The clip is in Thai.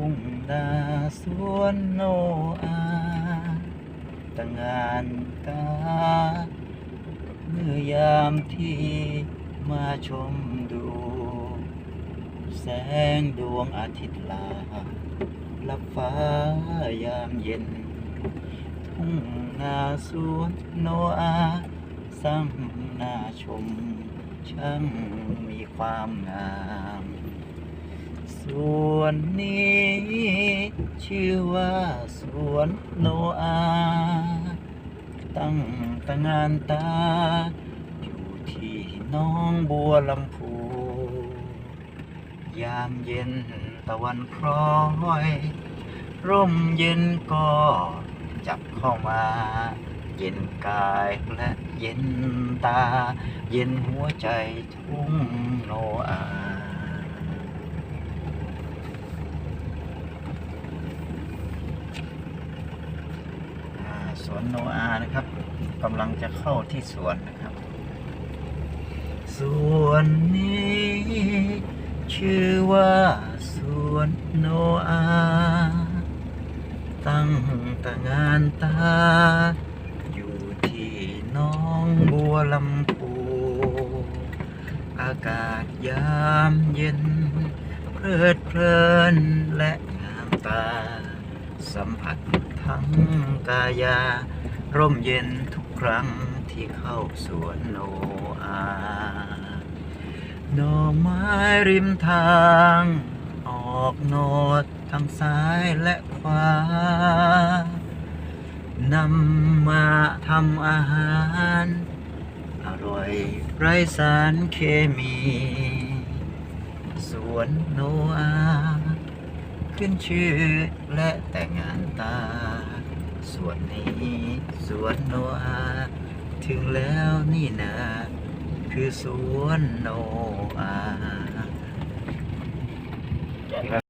ทุ่งนาสวนโนอาตะงานตาเมื่อยามที่มาชมดู แสงดวงอาทิตย์ลาลับฟ้ายามเย็น ทุ่งนาสวนโนอาสร้างน่าชม ช่างมีความงามส่ว นนี้ ชื่อว่าสวนโนอา ตั้งตางานตา อยู่ที่น้องบัวลำพู ยามเย็นตะวันคล้อย ร่มเย็นก็จับเข้ามา เย็นกายและเย็นตา เย็นหัวใจทุ่งโนอา อ่า สวนโนอานะครับกำลังจะเข้าที่สวนนะครับ สวนนี้ ชื่อว่าสวนโนอา ตั้งตางานตา อยู่ที่น้องบัวลำพูอากาศยามเย็นเพลิดเพลินและงามตา สัมผัสทั้งกายา ร่มเย็นทุกครั้งที่เข้าสวนโนอาหน่อไม้ริมทาง ออกโนดทั้งซ้ายและขวานำมาทำอาหาร อร่อยไร้สารเคมี สวนโนอา ขึ้นชื่อและแต่งงานตา ส่วนนี้สวนโนอาถึงแล้วนี่นะ คือสวนโนอา